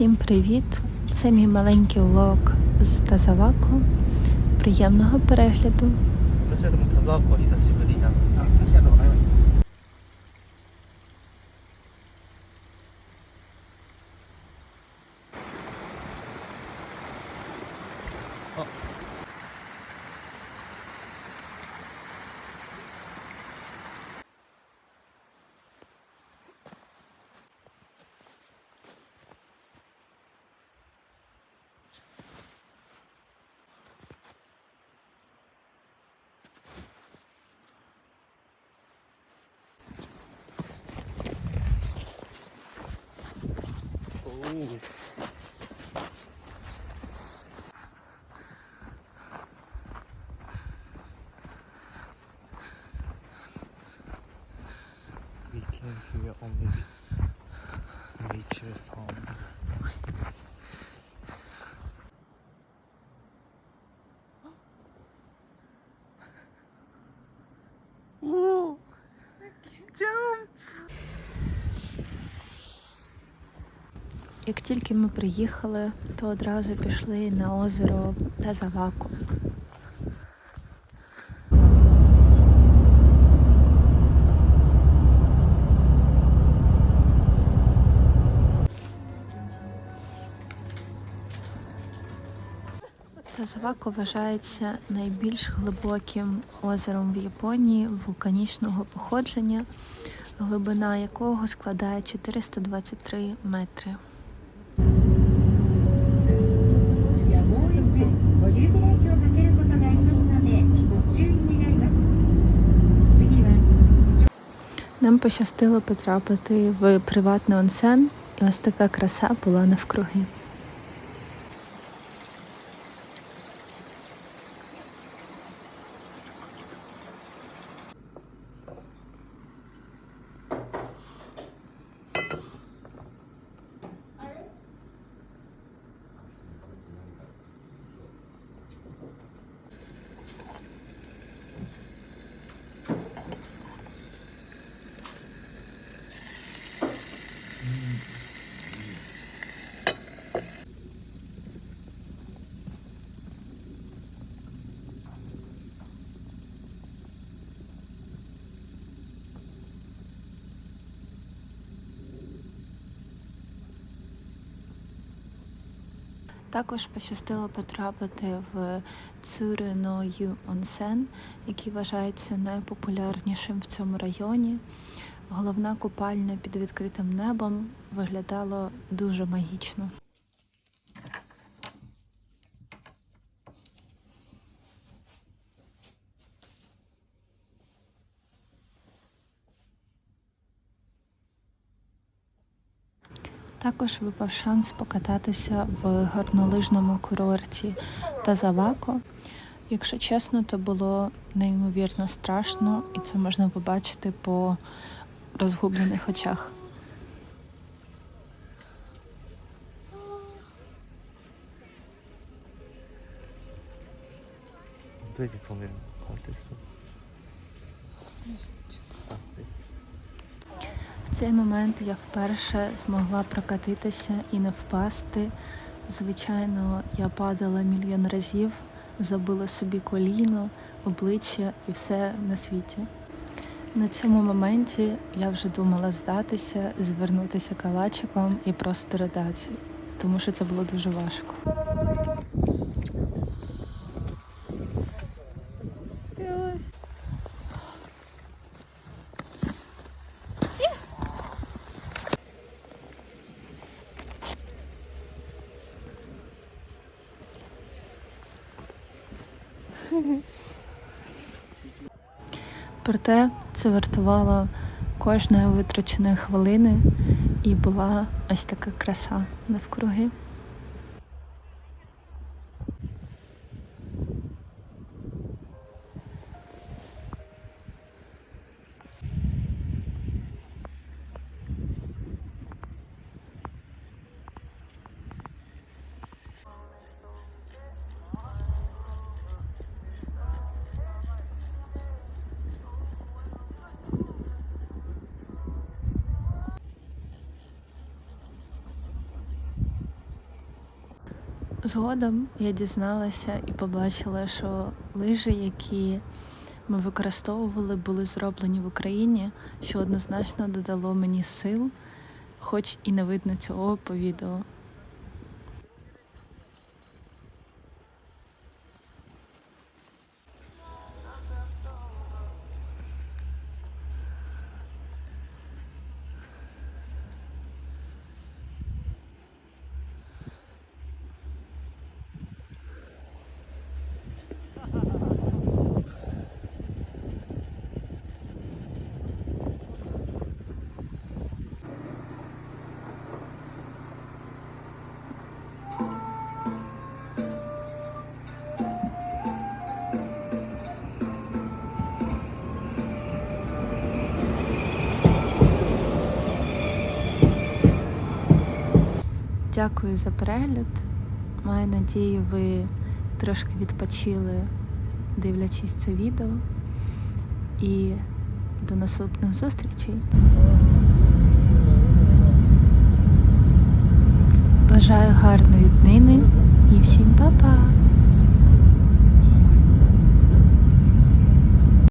Всім привіт! Це мій маленький влог з Тазаваку. Приємного перегляду. We can hear only nature's sounds. Як тільки ми приїхали, то одразу пішли на озеро Тазаваку. Тазаваку вважається найбільш глибоким озером в Японії вулканічного походження, глибина якого складає 423 метри. Нам пощастило потрапити в приватний онсен, і ось така краса була навкруги. Також пощастило потрапити в Цурино Ю Онсен, який вважається найпопулярнішим в цьому районі. Головна купальня під відкритим небом виглядало дуже магічно. Також випав шанс покататися в горнолижному курорті Тазавако. Якщо чесно, то було неймовірно страшно, і це можна побачити по розгублених очах. ど Цей момент я вперше змогла прокатитися і не впасти. Звичайно, я падала мільйон разів, забила собі коліно, обличчя і все на світі. На цьому моменті я вже думала здатися, звернутися калачиком і просто ридати, тому що це було дуже важко. Проте це вартувало кожної витраченої хвилини і була ось така краса навкруги. Згодом я дізналася і побачила, що лижі, які ми використовували, були зроблені в Україні, що однозначно додало мені сил, хоч і не видно цього по відео. Дякую за перегляд. Маю надію, ви трошки відпочили, дивлячись це відео. І до наступних зустрічей. Бажаю гарної днини і всім па-па!